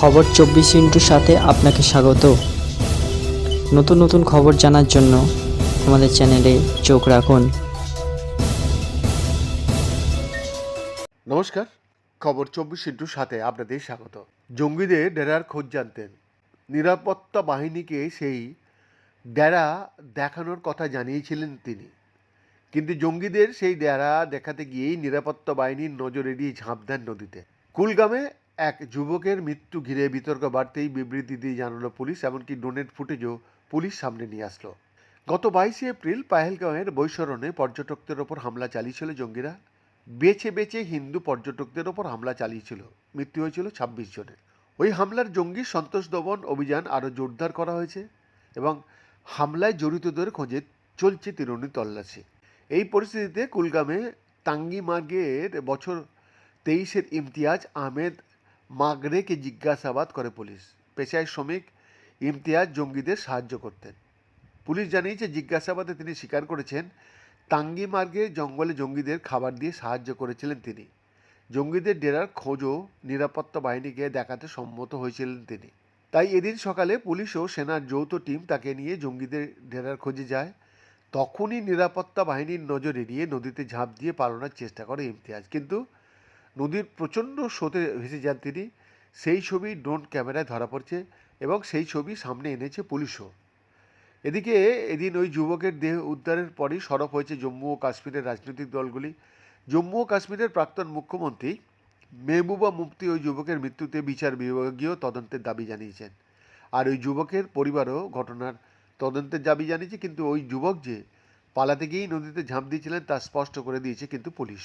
খবর চব্বিশ ইন্টুর সাথে আপনাকে স্বাগত। নতুন নতুন খবর জানার জন্য আমাদের চ্যানেলে চোখ রাখুন। নমস্কার, খবর চব্বিশ ইন্টুর সাথে আপনাদের স্বাগত। জঙ্গিদের ডেরার খোঁজ জানতেন। নিরাপত্তা বাহিনীকে সেই ডেরা দেখানোর কথা জানিয়েছিলেন তিনি। কিন্তু জঙ্গিদের সেই ডেরা দেখাতে গিয়েই নিরাপত্তা বাহিনীর নজর এড়িয়ে ঝাঁপ দেন নদীতে। কুলগামে এক যুবকের মৃত্যু ঘিরে বিতর্ক বাড়তেই বিবৃতি দিয়ে জানালো পুলিশ, এমনকি ডোনেট ফুটেজও পুলিশ সামনে নিয়ে আসলো। গত বাইশে এপ্রিল পাহেলগাঁওয়ের বৈশরণে পর্যটকদের ওপর হামলা চালিয়েছিল জঙ্গিরা। বেছে বেছে হিন্দু পর্যটকদের ওপর হামলা চালিয়েছিল। মৃত্যু হয়েছিল ছাব্বিশ জনের ওই হামলার জঙ্গি সন্তোষ দমন অভিযান আরও জোরদার করা হয়েছে এবং হামলায় জড়িতদের খোঁজে চলছে তিরুনি তল্লাশি। এই পরিস্থিতিতে কুলগামে তাঙ্গি মার্গের বছর তেইশের ইমতিয়াজ আহমেদ মাগরেকে জিজ্ঞাসাবাদ করে পুলিশ। পেশায় শ্রমিক ইমতিয়াজ জঙ্গিদের সাহায্য করতেন। পুলিশ জানিয়েছে, জিজ্ঞাসাবাদে তিনি স্বীকার করেছেন তাঙ্গি মার্গে জঙ্গলে জঙ্গিদের খাবার দিয়ে সাহায্য করেছিলেন তিনি। জঙ্গিদের ডেরার খোঁজও নিরাপত্তা বাহিনীকে দেখাতে সম্মত হয়েছিলেন তিনি। তাই এদিন সকালে পুলিশ ও সেনার যৌথ টিম তাকে নিয়ে জঙ্গিদের ডেরার খোঁজে যায়। তখনই নিরাপত্তা বাহিনীর নজর এড়িয়ে নদীতে ঝাঁপ দিয়ে পালানোর চেষ্টা করে ইমতিয়াজ। কিন্তু নদীর প্রচণ্ড স্রোতে ভেসে যান তিনি। সেই ছবি ড্রোন ক্যামেরায় ধরা পড়ছে এবং সেই ছবি সামনে এনেছে পুলিশও। এদিকে এদিন ওই যুবকের দেহ উদ্ধারের পরই সরব হয়েছে জম্মু ও কাশ্মীরের রাজনৈতিক দলগুলি। জম্মু ও কাশ্মীরের প্রাক্তন মুখ্যমন্ত্রী মেহবুবা মুফতি ওই যুবকের মৃত্যুতে বিচার বিভাগীয় তদন্তের দাবি জানিয়েছেন। আর ওই যুবকের পরিবারও ঘটনার তদন্তের দাবি জানিয়েছে, কিন্তু ওই যুবক যে পালাতে গিয়েই নদীতে ঝাঁপ দিয়েছিলেন তা স্পষ্ট করে দিয়েছে কিন্তু পুলিশ।